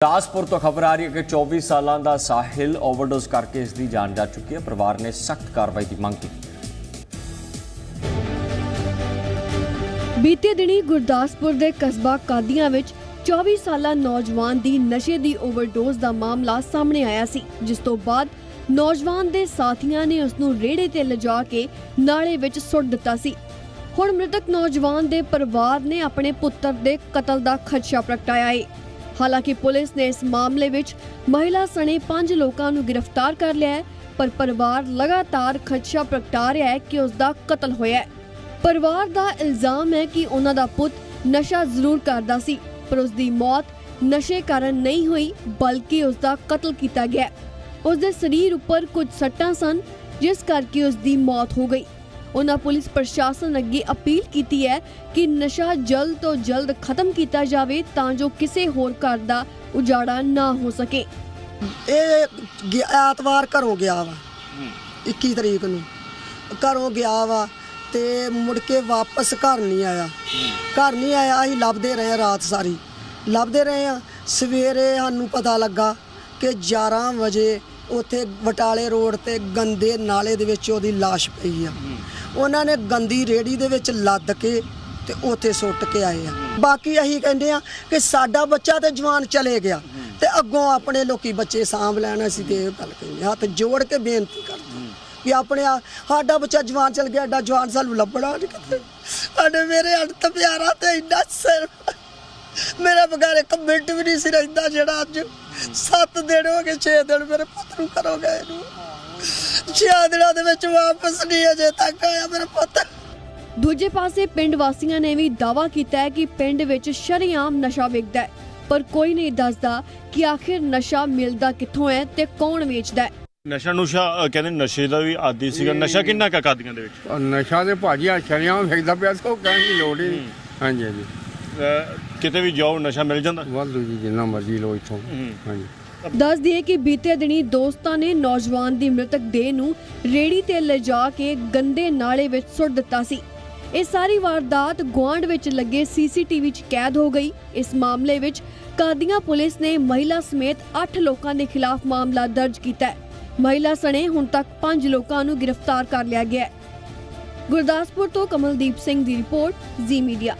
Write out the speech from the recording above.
ਦਾਸਪੁਰ ਤੋਂ ਖਬਰ ਆ ਰਹੀ ਹੈ ਕਿ 24 ਸਾਲਾਂ ਦਾ ਸਾਹਿਲ ਓਵਰਡੋਜ਼ ਕਰਕੇ ਇਸ ਦੀ ਜਾਨ ਜਾ ਚੁੱਕੀ ਹੈ। ਪਰਿਵਾਰ ਨੇ ਸਖਤ ਕਾਰਵਾਈ ਦੀ ਮੰਗ ਕੀਤੀ। ਬੀਤੇ ਦਿਨੀ ਗੁਰਦਾਸਪੁਰ ਦੇ ਕਸਬਾ ਕਾਦੀਆਂ ਵਿੱਚ 24 ਸਾਲਾ ਨੌਜਵਾਨ ਦੀ ਨਸ਼ੇ ਦੀ ਓਵਰਡੋਜ਼ ਦਾ ਮਾਮਲਾ ਸਾਹਮਣੇ ਆਇਆ ਸੀ, ਜਿਸ ਤੋਂ ਬਾਅਦ ਨੌਜਵਾਨ ਦੇ ਸਾਥੀਆਂ ਨੇ ਉਸ ਨੂੰ ਰੇੜੇ ਤੇ ਲਿਜਾ ਕੇ ਨਾਲੇ ਵਿੱਚ ਸੁੱਟ ਦਿੱਤਾ ਸੀ। ਹੁਣ ਮ੍ਰਿਤਕ ਨੌਜਵਾਨ ਦੇ ਪਰਿਵਾਰ ਨੇ ਆਪਣੇ ਪੁੱਤਰ ਦੇ ਕਤਲ ਦਾ ਖਦਸ਼ਾ ਪ੍ਰਗਟਾਇਆ ਹੈ ਹਾਲਾਂਕਿ ਪੁਲਿਸ ਨੇ ਇਸ ਮਾਮਲੇ ਵਿੱਚ ਮਹਿਲਾ ਸਣੇ 5 ਲੋਕਾਂ ਨੂੰ ਗ੍ਰਿਫਤਾਰ ਕਰ ਲਿਆ ਹੈ, ਪਰ ਪਰਿਵਾਰ ਲਗਾਤਾਰ ਖਦਸ਼ਾ ਪ੍ਰਗਟਾ ਰਿਹਾ ਹੈ ਕਿ ਉਸ ਦਾ ਕਤਲ ਹੋਇਆ ਹੈ। ਪਰਿਵਾਰ ਦਾ ਇਲਜ਼ਾਮ ਹੈ ਕਿ ਉਹਨਾਂ ਦਾ ਪੁੱਤ ਨਸ਼ਾ ਜ਼ਰੂਰ ਕਰਦਾ ਸੀ, ਪਰ ਉਸ ਦੀ ਮੌਤ ਨਸ਼ੇ ਕਾਰਨ ਨਹੀਂ ਹੋਈ, ਬਲਕਿ ਉਸ ਦਾ ਕਤਲ ਕੀਤਾ ਗਿਆ ਉਸ ਦੇ ਸਰੀਰ ਉੱਪਰ ਕੁਝ ਸੱਟਾਂ ਸਨ, ਜਿਸ ਕਰਕੇ ਉਸ ਦੀ ਮੌਤ ਹੋ ਗਈ। ਉਹਨਾਂ ਪੁਲਿਸ ਪ੍ਰਸ਼ਾਸਨ ਅੱਗੇ ਅਪੀਲ ਕੀਤੀ ਹੈ ਕਿ ਨਸ਼ਾ ਜਲਦ ਤੋਂ ਜਲਦ ਖਤਮ ਕੀਤਾ ਜਾਵੇ ਤਾਂ ਜੋ ਕਿਸੇ ਹੋਰ ਘਰ ਦਾ ਉਜਾੜਾ ਨਾ ਹੋ ਸਕੇ। ਇਹ ਗਿਆ- ਐਤਵਾਰ ਘਰੋਂ ਗਿਆ ਵਾ 21 ਤਰੀਕ ਨੂੰ। ਘਰੋਂ ਗਿਆ ਵਾ ਤੇ ਮੁੜ ਕੇ ਵਾਪਸ ਘਰ ਨਹੀਂ ਆਇਆ। ਘਰ ਨਹੀਂ ਆਇਆ, ਅਸੀਂ ਲੱਭਦੇ ਰਹੇ ਰਾਤ ਸਾਰੀ। ਲੱਭਦੇ ਰਹੇ ਆ ਸਵੇਰੇ ਸਾਨੂੰ ਪਤਾ ਲੱਗਾ ਕਿ 11 ਵਜੇ ਉੱਥੇ ਬਟਾਲੇ ਰੋਡ ਤੇ ਗੰਦੇ ਨਾਲੇ ਦੇ ਵਿੱਚ ਉਹਦੀ ਲਾਸ਼ ਪਈ ਆ। ਉਹਨਾਂ ਨੇ ਗੰਦੀ ਰੇੜੀ ਦੇ ਵਿੱਚ ਲੱਦ ਕੇ ਤੇ ਉੱਥੇ ਸੁੱਟ ਕੇ ਆਏ ਆ। ਬਾਕੀ ਅਸੀਂ ਕਹਿੰਦੇ ਆ ਕਿ ਸਾਡਾ ਬੱਚਾ ਤੇ ਜਵਾਨ ਚਲੇ ਗਿਆ ਤੇ ਅੱਗੋਂ ਆਪਣੇ ਲੋਕੀ ਬੱਚੇ ਸਾਂਭ ਲੈਣ, ਅਸੀਂ ਤੇ ਇਹ ਗੱਲ ਕਹਿੰਦੇ ਹੱਥ ਜੋੜ ਕੇ ਬੇਨਤੀ ਕਰਦੇ ਕਿ ਆਪਣੇ ਆ- ਸਾਡਾ ਬੱਚਾ ਜਵਾਨ ਚਲ ਗਿਆ, ਐਡਾ ਜਵਾਨ ਸਾਨੂੰ ਲੱਭਣਾ ਨਹੀਂ ਕਿਤੇ। ਸਾਡੇ ਮੇਰੇ ਅੰਤ ਪਿਆਰਾ ਤੇ ਇੰਨਾ ਸਿਰ। ਮੇਰਾ ਬਗਾਰੇ ਇੱਕ ਮਿੰਟ ਵੀ ਨਹੀਂ ਸੀ ਰਹਿੰਦਾ ਜਿਹੜਾ ਅੱਜ 7 ਦਿਨ ਹੋ ਗਏ 6 ਦਿਨ ਮੇਰੇ ਪੁੱਤ ਨੂੰ ਕਰੋ ਗਏ ਨੂੰ 6 ਦਿਨਾਂ ਦੇ ਵਿੱਚ ਵਾਪਸ ਨਹੀਂ ਅਜੇ ਤੱਕ ਆਇਆ ਮੇਰਾ ਪੁੱਤ। ਦੂਜੇ ਪਾਸੇ ਪਿੰਡ ਵਾਸੀਆਂ ਨੇ ਵੀ ਦਾਅਵਾ ਕੀਤਾ ਹੈ ਕਿ ਪਿੰਡ ਵਿੱਚ ਸ਼ਰੇਆਮ ਨਸ਼ਾ ਵਿਕਦਾ ਹੈ। ਪਰ ਕੋਈ ਨਹੀਂ ਦੱਸਦਾ ਕਿ ਆਖਿਰ ਨਸ਼ਾ ਮਿਲਦਾ ਕਿੱਥੋਂ ਹੈ ਤੇ ਕੌਣ ਵੇਚਦਾ ਹੈ। ਨਸ਼ਾ ਨੁਸ਼ਾ ਅ, ਕਹਿੰਦੇ ਨਸ਼ੇ ਦਾ ਵੀ ਆਦੀ ਸੀਗਾ। ਨਸ਼ਾ ਕਿੰਨਾ ਕਾ ਕਾਦੀਆਂ ਦੇ ਵਿੱਚ? ਔਰ ਨਸ਼ਾ ਦੇ ਭਾਜੀ ਆ ਸ਼ਰਿਆਂ ਵੇਖਦਾ ਪਿਆ ਸੋ ਕਹਿਣ ਦੀ ਲੋੜ ਹੀ ਨਹੀਂ। ਹਾਂਜੀ ਹਾਂਜੀ। ਅ, ਕਿਤੇ ਵੀ ਜਾਓ ਨਸ਼ਾ ਮਿਲ ਜਾਂਦਾ? ਵਾਧੂ ਜੀ ਜਿੰਨਾ ਮਰਜ਼ੀ ਲੋ ਇੱਥੋਂ। ਹਾਂਜੀ। ਦੱਸ ਦਈਏ ਕਿ ਬੀਤੇ ਦਿਨੀ ਦੋਸਤਾਂ ਨੇ ਨੌਜਵਾਨ ਦੀ ਮ੍ਰਿਤਕ ਦੇਹ ਨੂੰ ਰੇੜੀ ਤੇ ਲਿਜਾ ਕੇ ਗੰਦੇ ਨਾਲੇ ਵਿੱਚ ਸੁੱਟ ਦਿੱਤਾ ਸੀ। ਇਹ ਸਾਰੀ ਵਾਰਦਾਤ ਗੁਆਂਢ ਵਿੱਚ ਲੱਗੇ ਸੀਸੀਟੀਵੀ 'ਚ ਕੈਦ ਹੋ ਗਈ। ਇਸ ਮਾਮਲੇ ਵਿੱਚ ਕਾਦੀਆਂ ਪੁਲਿਸ ਨੇ ਮਹਿਲਾ ਸਮੇਤ 8 ਲੋਕਾਂ ਦੇ ਖਿਲਾਫ ਮਾਮਲਾ ਦਰਜ ਕੀਤਾ ਹੈ। ਮਹਿਲਾ ਸਣੇ ਹੁਣ ਤੱਕ 5 ਲੋਕਾਂ ਨੂੰ ਗ੍ਰਿਫਤਾਰ ਕਰ ਲਿਆ ਗਿਆ ਹੈ। ਗੁਰਦਾਸਪੁਰ ਤੋਂ ਕਮਲਦੀਪ ਸਿੰਘ ਦੀ ਰਿਪੋਰਟ, ਜ਼ੀ ਮੀਡੀਆ।